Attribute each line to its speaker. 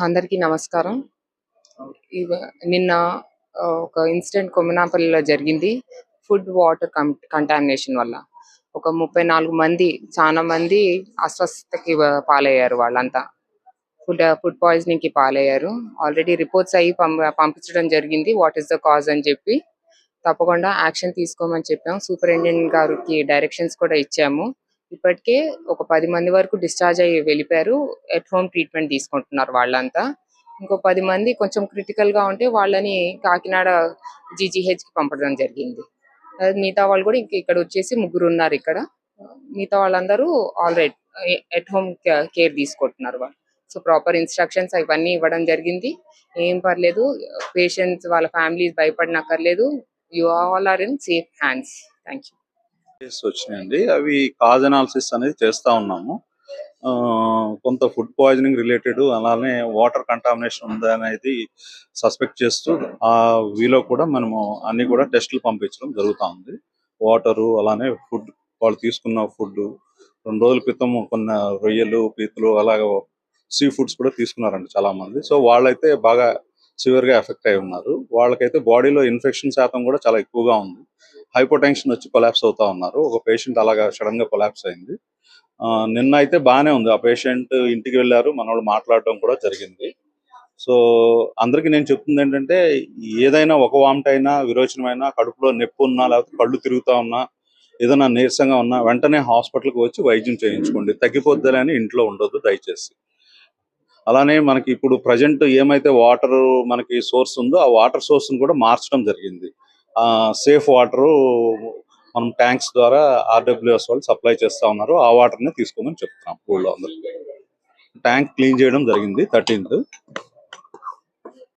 Speaker 1: అందరికీ నమస్కారం. నిన్న ఒక ఇన్సిడెంట్ కొమ్మనాపల్లిలో జరిగింది. ఫుడ్ వాటర్ కంటామినేషన్ వల్ల. ఒక ముప్పై నాలుగు మంది చాలా మంది అస్వస్థతకి పాలయ్యారు వాళ్ళంతా. ఫుడ్ ఫుడ్ పాయిజనింగ్కి పాలయ్యారు. ఆల్రెడీ రిపోర్ట్స్ అయ్యి పంపించడం జరిగింది. వాట్ ఈస్ ద కాజ్ అని చెప్పి. తప్పకుండా యాక్షన్ తీసుకోమని చెప్పాం. సూపరింటెండెంట్ గారికి డైరెక్షన్స్ కూడా ఇచ్చాము. ఇప్పటికే ఒక పది మంది వరకు డిశ్చార్జ్ అయ్యి వెళ్ళిపోయారు. ఎట్ హోమ్ ట్రీట్మెంట్ తీసుకుంటున్నారు వాళ్ళంతా. ఇంకో పది మంది కొంచెం క్రిటికల్గా ఉంటే వాళ్ళని కాకినాడ జీజీహెచ్కి పంపడం జరిగింది. మిగతా వాళ్ళు కూడా ఇక్కడ వచ్చేసి ముగ్గురు ఉన్నారు ఇక్కడ. మిగతా వాళ్ళందరూ ఆల్రెడీ ఎట్ హోమ్ కేర్ తీసుకుంటున్నారు వాళ్ళు. సో ప్రాపర్ ఇన్స్ట్రక్షన్స్ అవన్నీ ఇవ్వడం జరిగింది. ఏం పర్లేదు పేషెంట్స్ వాళ్ళ families భయపడనక్కర్లేదు. You all are in safe hands thank you
Speaker 2: case వచ్చినాయండి. అవి కాజ్ అనాలిసిస్ అనేది చేస్తా ఉన్నాము. ఆ, కొంత ఫుడ్ పాయిజనింగ్ రిలేటెడ్ అలానే వాటర్ కంటామినేషన్ ఉందా అనేది సస్పెక్ట్ చేస్తూ ఆ వీలో కూడా మనము అన్ని కూడా టెస్టులు పంపించడం జరుగుతూ ఉంది. వాటరు అలానే ఫుడ్ వాళ్ళు తీసుకున్న ఫుడ్ రెండు రోజుల క్రితం కొన్ని రొయ్యలు పీతలు అలాగే సీ ఫుడ్స్ కూడా తీసుకున్నారండి చాలా మంది సో వాళ్ళైతే బాగా సివియర్గా ఎఫెక్ట్ అయి ఉన్నారు. వాళ్ళకైతే బాడీలో ఇన్ఫెక్షన్ శాతం కూడా చాలా ఎక్కువగా ఉంది. హైపోటెన్షన్ వచ్చి కొలాప్స్ అవుతా ఉన్నారు. ఒక పేషెంట్ అలాగా సడన్గా కొలాప్స్ అయింది. నిన్న అయితే బాగానే ఉంది. ఆ పేషెంట్ ఇంటికి వెళ్ళారు. మన మాట్లాడడం కూడా జరిగింది. సో అందరికి నేను చెప్తుంది ఏంటంటే ఏదైనా ఒక వామిట్ అయినా విరోచనమైనా కడుపులో నొప్పి ఉన్నా లేకపోతే కళ్ళు తిరుగుతా ఉన్నా ఏదైనా నీరసంగా ఉన్నా వెంటనే హాస్పిటల్కి వచ్చి వైద్యం చేయించుకోండి. తగ్గిపోద్దని అని ఇంట్లో ఉండొద్దు దయచేసి. అలానే మనకి ఇప్పుడు ప్రజెంట్ ఏమైతే వాటర్ మనకి సోర్స్ ఉందో ఆ వాటర్ సోర్స్ కూడా మార్చడం జరిగింది. సేఫ్ వాటర్ మనం ట్యాంక్స్ ద్వారా ఆర్డబ్ల్యూఎస్ వాళ్ళు సప్లై చేస్తా ఉన్నారు. ఆ వాటర్ని తీసుకోమని చెప్తున్నాం. ఊళ్ళో అందరికీ ట్యాంక్ క్లీన్ చేయడం జరిగింది. థర్టీన్త్